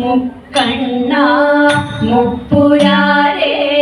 മുക്കണ്ണ മുപ്പുരാരേ.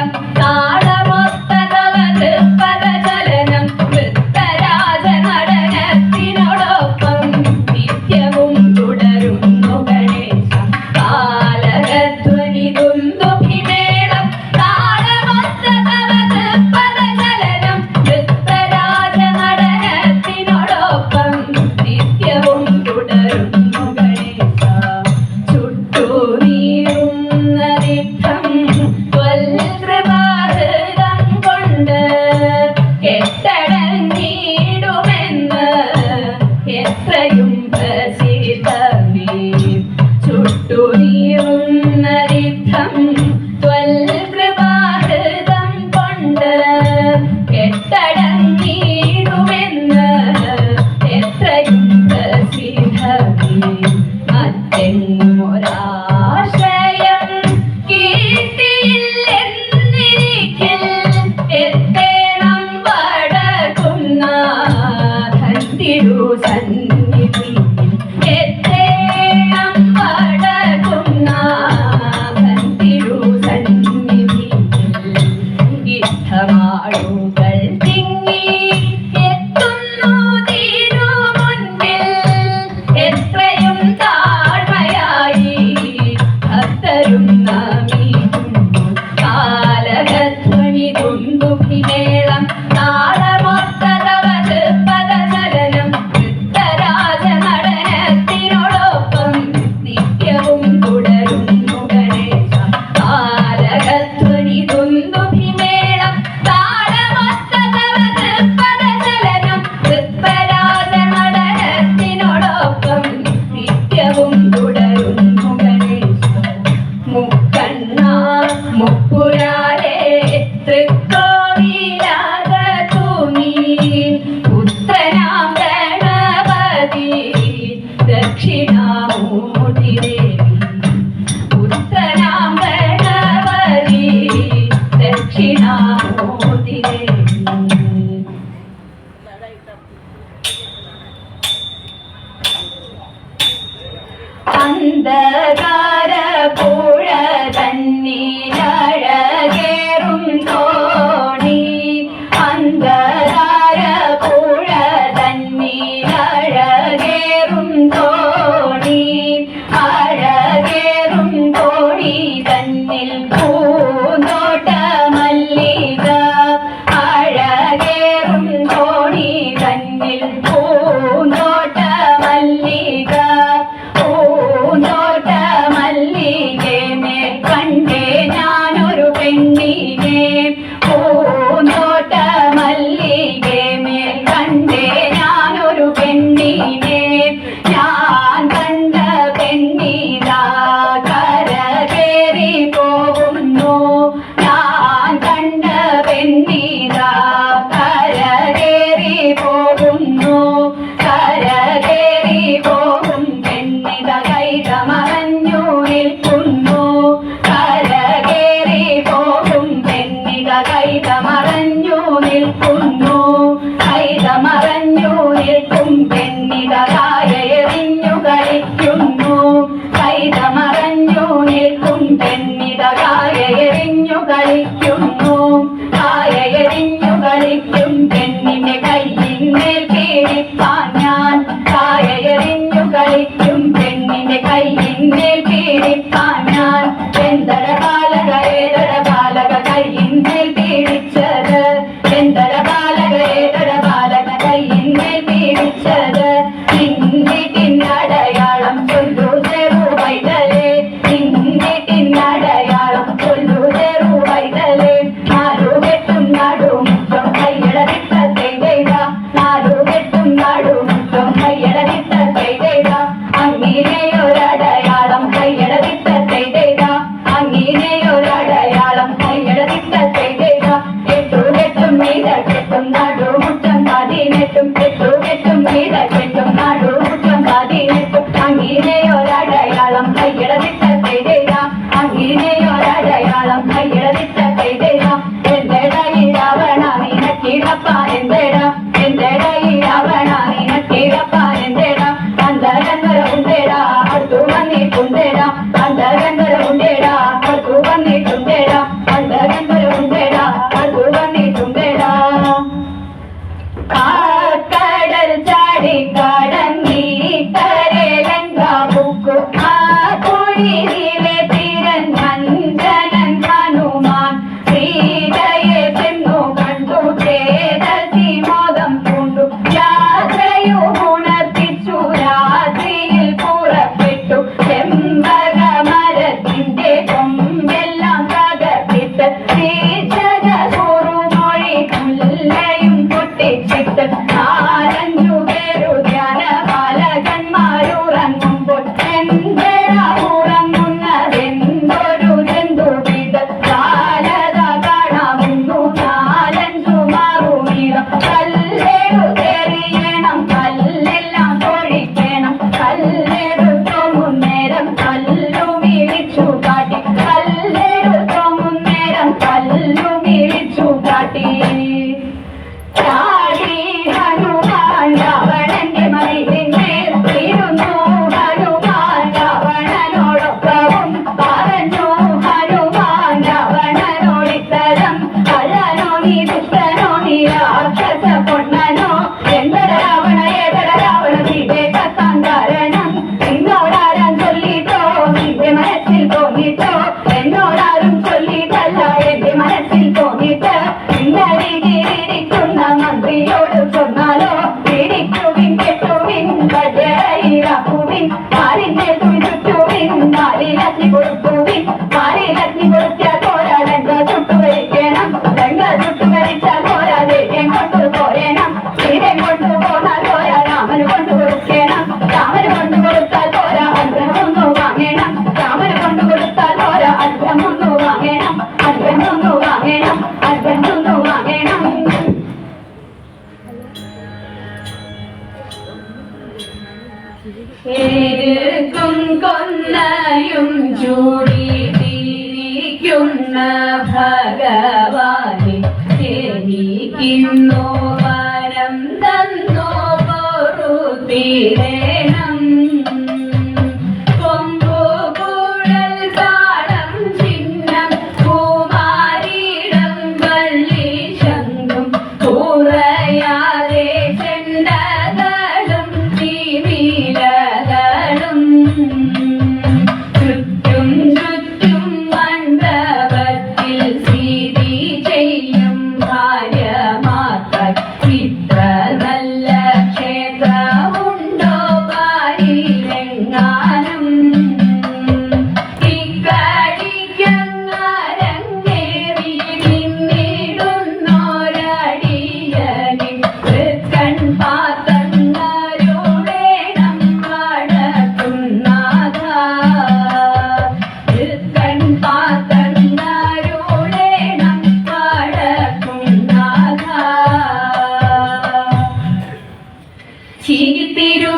Hola. ഇഷ്ടമാളുകൾ തിങ്ങി Oh no! Bye. ഏകും കൊന്നയും ചൂടി തിരിക്കുന്ന ഭഗവാനെ. ശരിക്കുന്നു വരം തന്നോ പൊറുത്തിരേ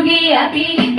guia pequeno.